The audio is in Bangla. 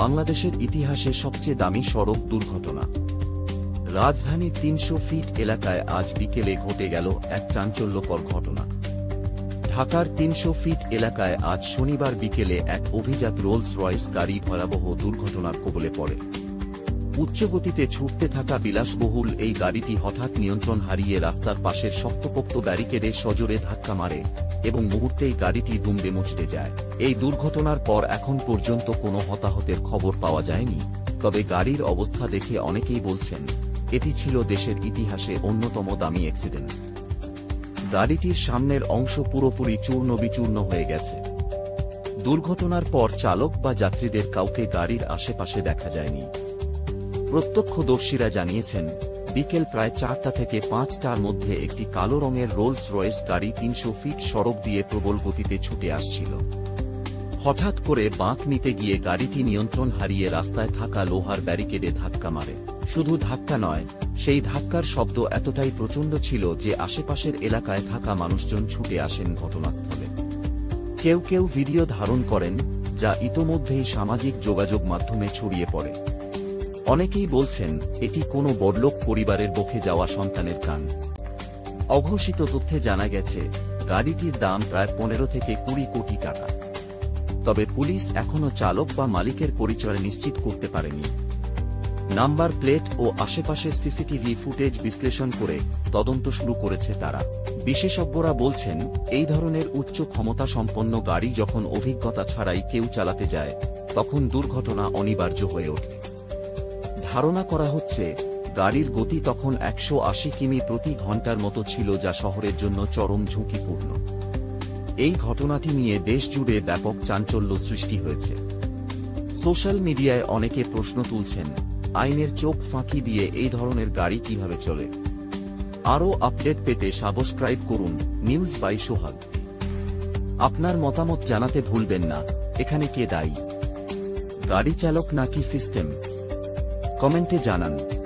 বাংলাদেশের ইতিহাসে সবচেয়ে দামি সড়ক দুর্ঘটনা। রাজধানীর তিনশো ফিট এলাকায় আজ বিকেলে ঘটে গেল এক চাঞ্চল্যকর ঘটনা। ঢাকার তিনশো ফিট এলাকায় আজ শনিবার বিকেলে এক অভিজাত রোলস রয়েস গাড়ি ভয়াবহ দুর্ঘটনার কবলে পড়ে। উচ্চগতিতে ছুটতে থাকা বিলাসবহুল এই গাড়িটি হঠাৎ নিয়ন্ত্রণ হারিয়ে রাস্তার পাশের শক্তপোক্ত ব্যারিকেডে সজোরে ধাক্কা মারে এবং মুহূর্তেই গাড়িটি দুমড়ে মুচড়ে যায়। এই দুর্ঘটনার পর এখন পর্যন্ত কোনো হতাহতের খবর পাওয়া যায়নি, তবে গাড়ির অবস্থা দেখে অনেকেই বলছেন, এটি ছিল দেশের ইতিহাসে অন্যতম দামি অ্যাক্সিডেন্ট। গাড়িটির সামনের অংশ পুরোপুরি চূর্ণ বিচূর্ণ হয়ে গেছে। দুর্ঘটনার পর চালক বা যাত্রীদের কাউকে গাড়ির আশেপাশে দেখা যায়নি। প্রত্যক্ষদর্শীরা জানিয়েছেন, বিকেল প্রায় চারটা থেকে পাঁচটার মধ্যে একটি কালো রঙের রোলস রয়েস গাড়ি তিনশো ফিট সড়ক দিয়ে প্রবল গতিতে ছুটে আসছিল। হঠাৎ করে বাঁক নিতে গিয়ে গাড়িটি নিয়ন্ত্রণ হারিয়ে রাস্তায় থাকা লোহার ব্যারিকেডে ধাক্কা মারে। শুধু ধাক্কা নয়, সেই ধাক্কার শব্দ এতটাই প্রচণ্ড ছিল যে আশেপাশের এলাকায় থাকা মানুষজন ছুটে আসেন ঘটনাস্থলে। কেউ কেউ ভিডিও ধারণ করেন, যা ইতোমধ্যেই সামাজিক যোগাযোগ মাধ্যমে ছড়িয়ে পড়ে। অনেকেই বলছেন, এটি কোনো বড়লোক পরিবারের বকে যাওয়া সন্তানের গান অঘোষিত তথ্যে জানা গেছে, গাড়িটির দাম প্রায় পনেরো থেকে কুড়ি কোটি টাকা। তবে পুলিশ এখনও চালক বা মালিকের পরিচয় নিশ্চিত করতে পারেনি। নাম্বার প্লেট ও আশেপাশের সিসিটিভি ফুটেজ বিশ্লেষণ করে তদন্ত শুরু করেছে তারা। বিশেষজ্ঞরা বলছেন, এই ধরনের উচ্চ ক্ষমতা সম্পন্ন গাড়ি যখন অভিজ্ঞতা ছাড়াই কেউ চালাতে যায়, তখন দুর্ঘটনা অনিবার্য হয়ে ওঠে। ধারণা করা হচ্ছে, গাড়ির গতি তখন একশো আশি কিমি প্রতি ঘণ্টার মতো ছিল যা শহরের জন্য চরম ঝুঁকিপূর্ণ। এই ঘটনাটি নিয়ে দেশ জুড়ে ব্যাপক চাঞ্চল্য সৃষ্টি হয়েছে। সোশ্যাল মিডিয়ায় অনেকে প্রশ্ন তুলছেন, আইনের চোখ ফাঁকি দিয়ে এই ধরনের গাড়ি কীভাবে চলে? আরও আপডেট পেতে সাবস্ক্রাইব করুন নিউজ বাই সোহাগ। আপনার মতামত জানাতে ভুলবেন না। এখানে কে দায়ী? গাড়ি চালক নাকি সিস্টেম? কমেন্টে জানান।